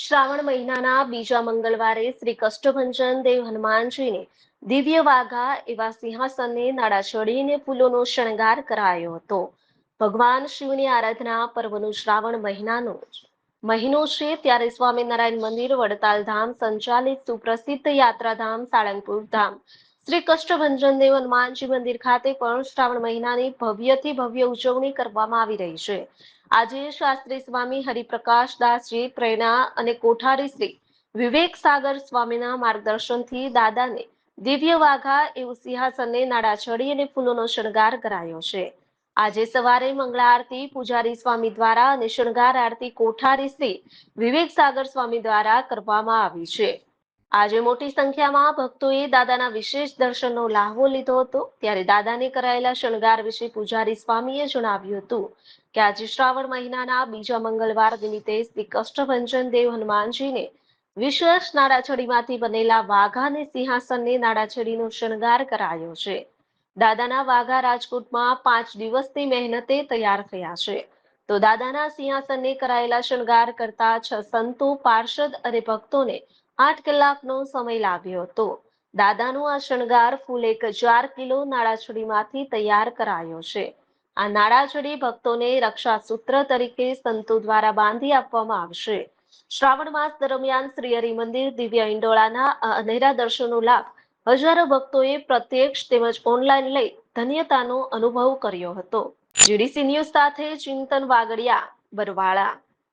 શ્રાવણ મહિનાના બીજા મંગળવારે શ્રી કષ્ટભંજન દેવ હનુમાનજીને દિવ્ય વાઘા એવા સિંહાસનને નાડા ચડીને ફૂલોનો શણગાર કરાયો હતો. ભગવાન શિવની આરાધના પર્વનું શ્રાવણ મહિનાનો મહિનો છે ત્યારે સ્વામિનારાયણ મંદિર, વડતાલ ધામ, સંચાલિત સુપ્રસિદ્ધ યાત્રાધામ સાળંગપુર ધામ. શ્રી કષ્ટભંજન દેવ હનુમાનજી મંદિર ખાતે પણ શ્રાવણ મહિનાની ભવ્યથી ભવ્ય ઉજવણી કરવામાં આવી રહી છે. આજે શાસ્ત્રી સ્વામી હરિપ્રકાશ દાસજી પ્રેરણા અને કોઠારી શ્રી વિવેક સાગર સ્વામીના માર્ગદર્શનથી દાદાને દિવ્ય વાઘા એવું સિંહાસનને નાડા ચડી અને ફૂલોનો શણગાર કરાયો છે. આજે સવારે મંગળા આરતી પૂજારી સ્વામી દ્વારા અને શણગાર આરતી કોઠારી શ્રી વિવેક સાગર સ્વામી દ્વારા કરવામાં આવી છે. આજે મોટી સંખ્યામાં ભક્તોએ દાદાના વિશેષ દર્શનનો લાહવો લીધો હતો. ત્યારે દાદાને કરાયેલા શણગાર વિશે પૂજારી સ્વામીએ જણાવ્યું હતું કે આજે શ્રાવણ મહિનાના બીજા મંગળવાર નિમિત્તે શ્રી કષ્ટભંજન દેવ હનુમાનજીને વિશેષ નાડાછડીમાંથી બનેલા વાઘા સિંહાસનને નાડાછડીનો શણગાર કરાયો છે. દાદાના વાઘા રાજકોટમાં પાંચ દિવસની મહેનતે તૈયાર થયા છે. તો દાદાના સિંહાસનને કરાયેલા શણગાર કરતા છ સંતો, પાર્ષદ અને ભક્તોને આઠ કલાકનો સમય લાગ્યો હતો. દાદાનો આ શણગાર ફૂલ એક હજાર કિલો નાળાછડીમાંથી તૈયાર કરાયો છે. આ નાળાછડી ભક્તોને રક્ષાસૂત્ર તરીકે સંતો દ્વારા બાંધી આપવામાં આવશે. શ્રાવણ માસ દરમિયાન શ્રી હરિ મંદિર દિવ્ય ઇંડોળાના આ અનેરા દર્શનનો લાભ હજારો ભક્તોએ પ્રત્યક્ષ તેમજ ઓનલાઈન લઈ ધન્યતાનો અનુભવ કર્યો હતો. જીડીસી ન્યૂઝ સાથે ચિંતન વાગડિયા, બરવાળા.